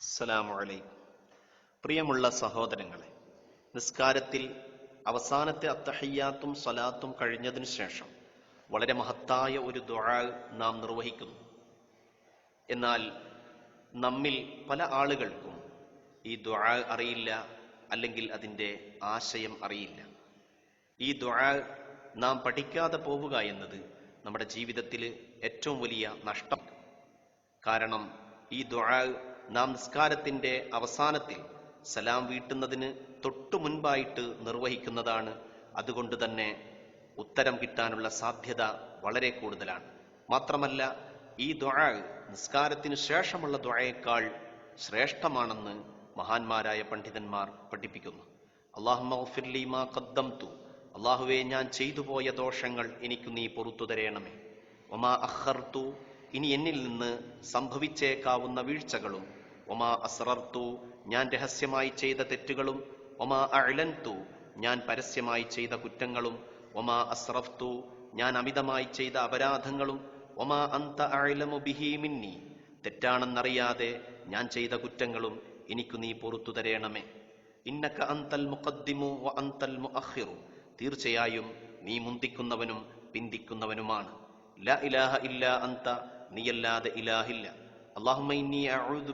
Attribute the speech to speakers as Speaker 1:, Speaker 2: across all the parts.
Speaker 1: അസ്സലാമു അലൈക്കും. പ്രിയമുള്ള സഹോദരങ്ങളെ നിസ്കാരത്തിൽ അവസാനത്തെ അത്തഹയ്യാത്തും സ്വലാത്തും കഴിഞ്ഞതിനു ശേഷം വളരെ മഹത്തായ ഒരു ദുഴാൽ നാം നിർവഹിക്കുന്നു. എന്നാൽ നമ്മിൽ പല ആളുകൾക്കും ഈ ദുഴാൽ അറിയില്ല അല്ലെങ്കിൽ അതിന്റെ ആശയം അറിയില്ല. ഈ ദുഴാൽ നാം പഠിക്കാതെ പോവുക എന്നത് നമ്മുടെ ജീവിതത്തിൽ ഏറ്റവും വലിയ നഷ്ടം. കാരണം ഈ ദുആ നാം നിസ്കാരത്തിന്റെ അവസാനത്തിൽ സലാം വീട്ടുന്നതിന് തൊട്ടു മുൻപായിട്ട് നിർവഹിക്കുന്നതാണ്. അതുകൊണ്ട് തന്നെ ഉത്തരം കിട്ടാനുള്ള സാധ്യത വളരെ കൂടുതലാണ്. മാത്രമല്ല ഈ ദുആ നിസ്കാരത്തിന് ശേഷമുള്ള ദുആയേക്കാൾ ശ്രേഷ്ഠമാണെന്ന് മഹാന്മാരായ പണ്ഡിതന്മാർ പഠിപ്പിക്കുന്നു. അള്ളാഹു അള്ളാഹുവെ ഞാൻ ചെയ്തു പോയ ദോഷങ്ങൾ എനിക്ക് നീ പൊറത്തു തരേണമേ. ഒമാ അഖർതു. ഇനി എന്നിൽ നിന്ന് സംഭവിച്ചേക്കാവുന്ന വീഴ്ചകളും ഒമാ അസ്രർത്തു ഞാൻ രഹസ്യമായി ചെയ്ത തെറ്റുകളും ഒമാ അഴലൻതു ഞാൻ പരസ്യമായി ചെയ്ത കുറ്റങ്ങളും ഒമാ അസ്രഫ്തു ഞാൻ അമിതമായി ചെയ്ത അപരാധങ്ങളും ഒമാ അന്ത അഴലമു ബിഹി മിന്നി തെറ്റാണെന്നറിയാതെ ഞാൻ ചെയ്ത കുറ്റങ്ങളും എനിക്കു നീ പൊറത്തു തരേണമേ. ഇന്നക്ക അന്തൽ മുഖദ്ദിമു വ അന്തൽ മുഅഖിറു തീർച്ചയായും നീ മുന്തിക്കുന്നവനും പിന്തിക്കുന്നവനുമാണ്. ല ഇലാഹ ഇല്ല അന്ത നീയല്ലാതെ ഇലാഹില്ല. അല്ലാഹുമ്മ ഇന്നി അഊദു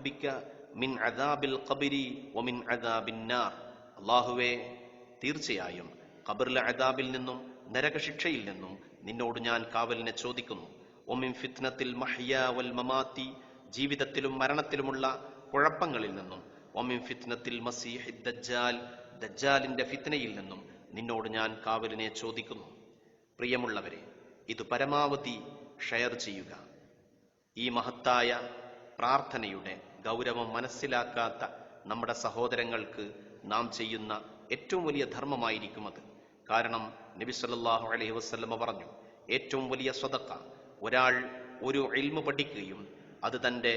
Speaker 1: മിൻ അദാബിൽ ഖബരി വമിൻ അദാബിൻ നാർ. അല്ലാഹുവേ തീർച്ചയായും ഖബറിലെ അദാബിൽ നിന്നും നരകശിക്ഷയിൽ നിന്നും നിന്നോട് ഞാൻ കാവലിനെ ചോദിക്കുന്നു. ഒമിൻ ഫിത്നത്തിൽ മഹ്യ വൽ മമാത്തി ജീവിതത്തിലും മരണത്തിലുമുള്ള കുഴപ്പങ്ങളിൽ നിന്നും. ഒമിൻ ഫിത്നത്തിൽ മസീഹി ദജ്ജാൽ ദജ്ജാലിന്റെ ഫിത്നയിൽ നിന്നും നിന്നോട് ഞാൻ കാവലിനെ ചോദിക്കുന്നു. പ്രിയമുള്ളവരെ ഇത് പരമാവധി ഷെയർ ചെയ്യുക. ഈ മഹത്തായ പ്രാർത്ഥനയുടെ ഗൗരവം മനസ്സിലാക്കാത്ത നമ്മുടെ സഹോദരങ്ങൾക്ക് നാം ചെയ്യുന്ന ഏറ്റവും വലിയ ധർമ്മമായിരിക്കും അത്. കാരണം നബി സല്ലാഹു അലൈഹി വസ്ലമ പറഞ്ഞു ഏറ്റവും വലിയ സ്വതക്ക ഒരാൾ ഒരു ഇൽമു പഠിക്കുകയും അത് തന്റെ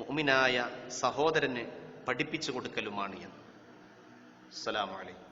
Speaker 1: മുഅ്മിനായ സഹോദരന് പഠിപ്പിച്ചു കൊടുക്കലുമാണ് എന്ന്. അസ്സലാമു അലൈക്കും.